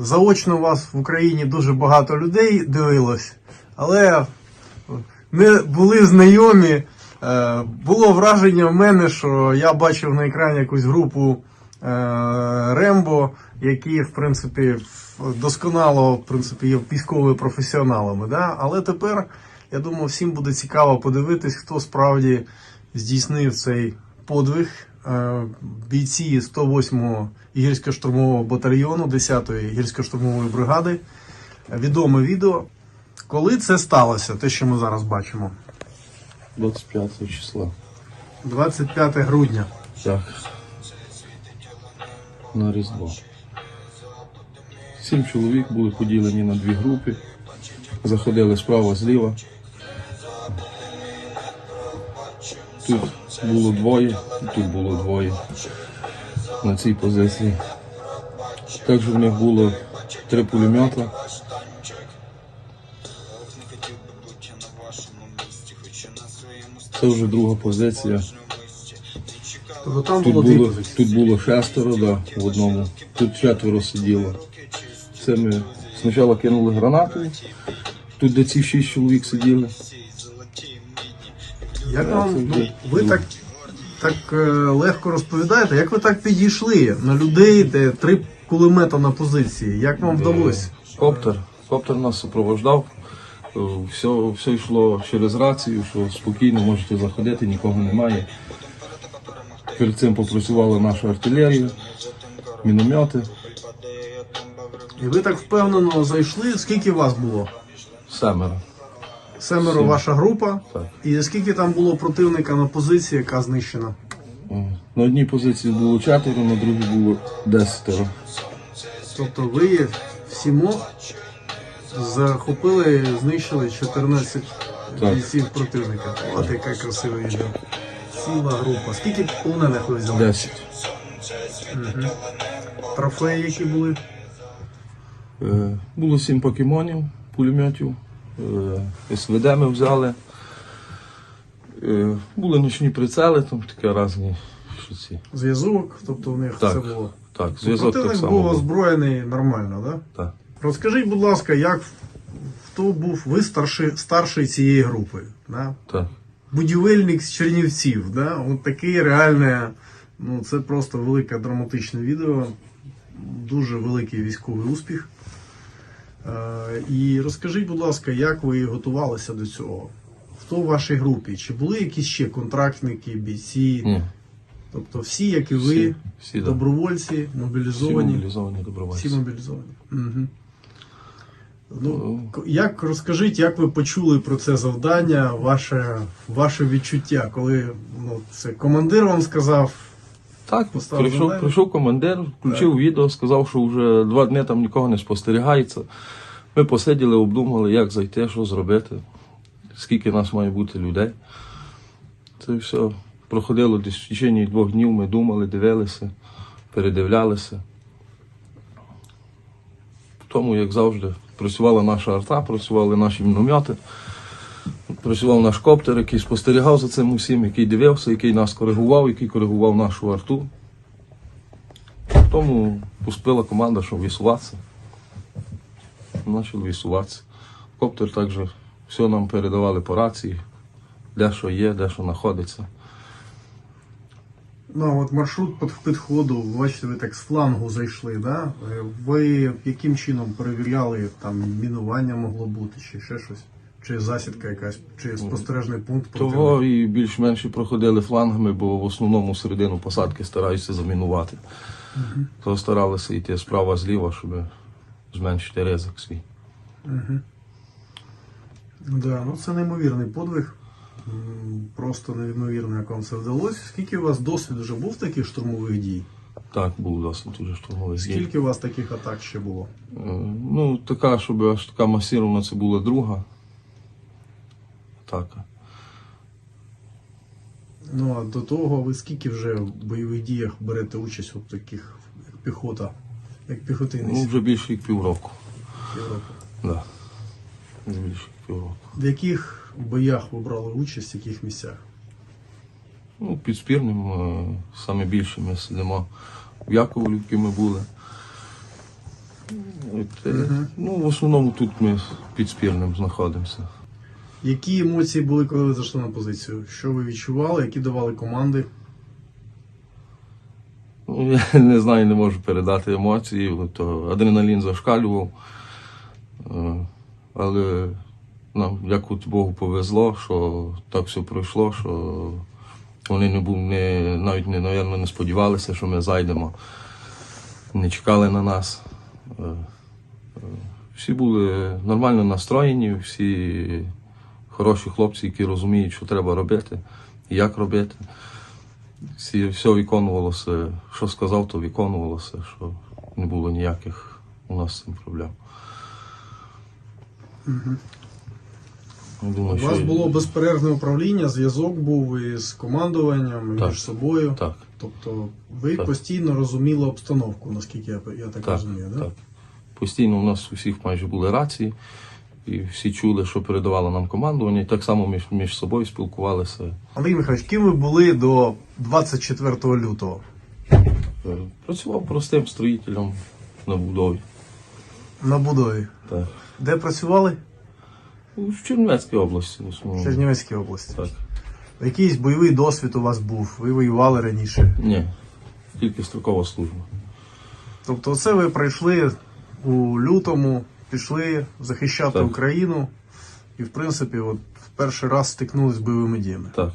заочно вас в Україні дуже багато людей дивилось, але не були знайомі. Е, Було враження в мене, що я бачив на екрані якусь групу е, Рембо, які, в принципі, досконало в принципі, є військовими професіоналами. Да? Але тепер, я думаю, всім буде цікаво подивитись, хто справді здійснив цей подвиг. Е, Бійці 108-го гірсько-штурмового батальйону 10-ї гірсько-штурмової бригади. Відоме відео. Коли це сталося, те, що ми зараз бачимо? 25 числа. 25 грудня. Так. На Різдво. Сім чоловік були поділені на дві групи. Заходили справа зліва. Тут було двоє, і тут було двоє на цій позиції. Також в них було три пулемета. Це вже друга позиція. Тобто там Тут було було, тут було шестеро, да, в одному. Тут четверо сиділо. Це ми спочатку кинули гранату. Тут де ці шість чоловік сиділи. Як вам, ну, ви так, так е, легко розповідаєте, як ви так підійшли на людей, де три кулемета на позиції? Як вам вдалося? Коптер. Коптер нас супровождав. Е, Все, все йшло через рацію, що спокійно можете заходити, нікого немає. Перед цим попрацювала наша артилерія, міномети. І ви так впевнено зайшли. Скільки вас було? Семеро. Семеро Сім. ваша група. Так. І скільки там було противника на позиції, яка знищена? На одній позиції було четверо, на другій було десятеро. Тобто ви всімо захопили, знищили 14 Так. бійців противника. От яке красиве відео. Ціла група. Скільки полонених ви взяли? Десять. Трофеї, які були? Е, Було сім покемонів, пулеметів, СВД ми взяли. Е, Були нічні прицели, там таке різні. Ці. Зв'язок, тобто в них Так. все було. Так, зв'язок так само. був озброєний нормально, так? Да? Так. Розкажіть, будь ласка, як хто був ви старший, старший цієї групи? Да? Так. Будівельник з Чернівців, да? От таке реальне, ну це просто велике драматичне відео, дуже великий військовий успіх. Е, і розкажіть, будь ласка, як ви готувалися до цього? Хто в вашій групі? Чи були якісь ще контрактники, бійці? Ні, Тобто всі, як і ви, всі, всі, да. добровольці, всі мобілізовані. мобілізовані добровольці. Всі мобілізовані. Угу. Ну, як розкажіть, як ви почули про це завдання, ваше, ваше відчуття, коли ну, це командир вам сказав, Так, прийшов, прийшов командир, включив відео, сказав, що вже два дні там нікого не спостерігається. Ми посиділи, обдумали, як зайти, що зробити, скільки нас має бути людей. Це все проходило десь в течение двох днів, ми думали, дивилися, передивлялися. Тому, як завжди, працювала наша арта, працювали наші міномети, працював наш коптер, який спостерігав за цим усім, який дивився, який нас коригував, який коригував нашу арту. Тому пустила команда, щоб вісуватися. Почали вісуватися. Коптер також все нам передавали по рації, де що є, де що знаходиться. ну от маршрут під- підходу, бачите, ви так з флангу зайшли, да? Е, ви яким чином перевіряли, там мінування могло бути, чи ще щось? Чи засідка якась, чи спостережний пункт Того і більш-менш проходили флангами, бо в основному середину посадки стараються замінувати. То старалися йти справа зліва, щоб зменшити ризик свій. Да, ну це неймовірний подвиг. Просто неймовірно, як вам це вдалося. Скільки у вас досвід вже був таких штурмових дій? Так, був досить дуже штурмовий зліт. Скільки у вас таких атак ще було? Е, Ну, така, щоб аж така масірована, це була друга атака. Ну а до того ви скільки вже в бойових діях берете участь у таких як піхота, як Ну, вже більше як півроку. Європи? Да. Вже більше як півроку. В яких боях ви брали участь, в яких місцях? Ну, під спірним е, саме більше ми сидимо в Яковлівці ми були. От, е, Ну, в основному тут ми під спірним знаходимося. Які емоції були, коли ви зайшли на позицію? Що ви відчували, які давали команди? Ну, я не знаю, не можу передати емоції, то адреналін зашкалював. Е, Але нам, як от Богу повезло, що так все пройшло, що вони не був, не, навіть не, навірно, не сподівалися, що ми зайдемо. Не чекали на нас. Е, е, Всі були нормально настроєні, всі хороші хлопці, які розуміють, що треба робити, як робити. Всі, все виконувалося, що сказав, то виконувалося, що не було ніяких у нас з цим проблем. Я думаю, У що вас і- було безперервне управління, зв'язок був із командуванням, і Так. між собою. Так, Тобто ви Так. постійно розуміли обстановку, наскільки я, я так, так, розумію, да? так. Постійно у нас у всіх майже були рації, і всі чули, що передавало нам командування, і так само між, між собою спілкувалися. Андрій Михайлович, ким ви були до 24 лютого? Е, Працював простим строїтелем на будові. На будові. Так. Де працювали? В Чернівецькій області, в В. Чернівецькій області. Так. Якийсь бойовий досвід у вас був, ви воювали раніше. Ні, тільки строкова служба. Тобто, це ви прийшли у лютому, пішли захищати Так. Україну і, в принципі, от в перший раз стикнулися з бойовими діями. Так.